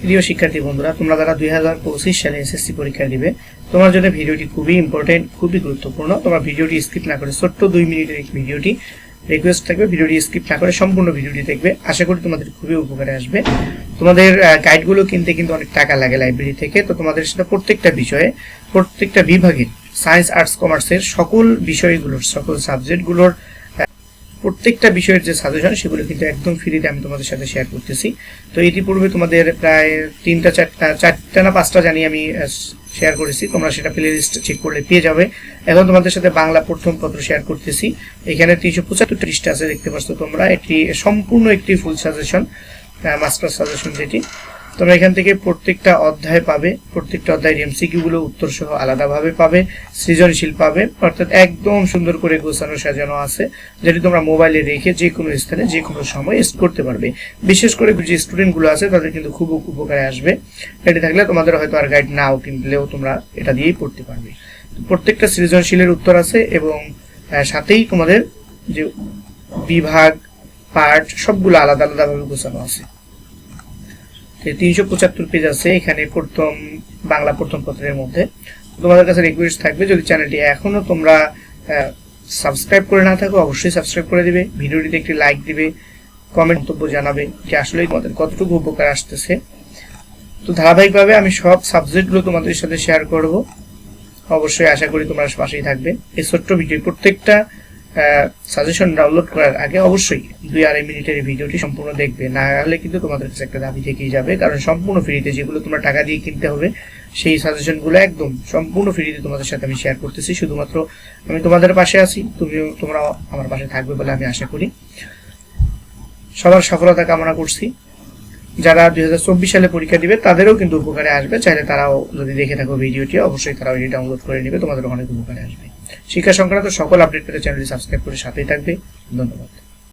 প্রিয় শিক্ষার্থী বন্ধুরা, তোমরা যারা দুই হাজার পঁচিশ সালে এসএসসি পরীক্ষা দিবে, তোমার জন্য ভিডিওটি খুবই ইম্পর্টেন্ট খুবই গুরুত্বপূর্ণ। তোমরা ভিডিওটি স্কিপ না করে ছোট্ট দুই মিনিটের এই ভিডিওটি রিকোয়েস্ট থাকবে, ভিডিওটি স্কিপ না করে সম্পূর্ণ ভিডিওটি দেখবে। আশা করি তোমাদের খুবই উপকারে আসবে। তোমাদের গাইডগুলো কিনতে কিন্তু অনেক টাকা লাগে লাইব্রেরি থেকে। তো তোমাদের সেটা প্রত্যেকটা বিষয়ে, প্রত্যেকটা বিভাগের সায়েন্স আর্টস কমার্সের সকল বিষয়গুলোর, সকল সাবজেক্টগুলোর প্রত্যেকটা বিষয়ের যে সাজেশন সেগুলো কিন্তু একদম ফ্রিতে আমি তোমাদের সাথে শেয়ার করতেছি। তো ইতিপূর্বে তোমাদের প্রায় তিনটা, চারটা চারটা না পাঁচটা জানি আমি শেয়ার করেছি। তোমরা সেটা প্লে লিস্ট চেক করলে পেয়ে যাবে। এখন তোমাদের সাথে বাংলা প্রথম পত্র শেয়ার করতেছি। এখানে তিনশো পঁচাত্তর পৃষ্ঠা আছে, দেখতে পাচ্ছ তোমরা। এটি সম্পূর্ণ একটি ফুল সাজেশন মাস্টার সাজেশন যেটি। তোমরা এখান থেকে প্রত্যেকটা অধ্যায় পাবে। প্রত্যেকটা অধ্যায়ের এমসিকিউ গুলো উত্তর সহ আলাদাভাবে পাবে, সৃজনশীল পাবে, অর্থাৎ একদম সুন্দর করে গোছানো, সাজানো আছে, যেটি তোমরা মোবাইলে রেখে যে কোনো স্থানে, যে কোনো সময় এস্ট করতে পারবে। বিশেষ করে যে স্টুডেন্টগুলো আছে, তাদের কিন্তু খুব উপকারে আসবে। এটি থাকলে তোমাদের হয়তো আর গাইড নাও, কিনলেও তোমরা এটা দিয়েই পড়তে পারবে। প্রত্যেকটা সৃজনশীলের উত্তর আছে এবং সাথেই তোমাদের যে বিভাগ পার্ট সবগুলো আলাদা আলাদাভাবে গোছানো আছে। তিনশো পঁচাত্তর পেজ আছে, এখানে প্রথম, বাংলা প্রথম পত্রের মধ্যে। তোমাদের কাছে রিকোয়েস্ট থাকবে, যদি চ্যানেলটি এখনও তোমরা সাবস্ক্রাইব করে না থাকো, অবশ্যই সাবস্ক্রাইব করে দিবে। ভিডিওটিতে একটি লাইক দিবে কমেন্ট মন্তব্য জানাবে যে আসলে তোমাদের কতটুকু উপকার আসতেছে। তো ধারাবাহিকভাবে আমি সব সাবজেক্টগুলো তোমাদের সাথে শেয়ার করব। অবশ্যই আশা করি তোমরা পাশেই থাকবে। এই ছোট্ট ভিডিও প্রত্যেকটা সাজেশন ডাউনলোড করার আগে অবশ্যই দুই আড়াই মিনিটের ভিডিওটি সম্পূর্ণ দেখবে। না হলে কিন্তু তোমাদের কাছে একটা দাবি থেকেই যাবে, কারণ সম্পূর্ণ ফ্রিতে যেগুলো তোমরা টাকা দিয়ে কিনতে হবে, সেই সাজেশনগুলো একদম সম্পূর্ণ ফ্রিতে তোমাদের সাথে আমি শেয়ার করতেছি। শুধুমাত্র আমি তোমাদের পাশে আছি, তুমিও তোমরা আমার পাশে থাকবে বলে আমি আশা করি। সবার সফলতা কামনা করছি। যারা দুই হাজার চব্বিশ সালে পরীক্ষা দিবে, তাদেরও কিন্তু উপকারে আসবে। চাইলে তারাও যদি দেখে থাকো ভিডিওটি, অবশ্যই তারাও এটি ডাউনলোড করে নেবে। তোমাদের অনেক উপকারে আসবে। শিক্ষা সংক্রান্ত সকল আপডেট পেতে চ্যানেলটি সাবস্ক্রাইব করে সাথেই থাকবে। ধন্যবাদ।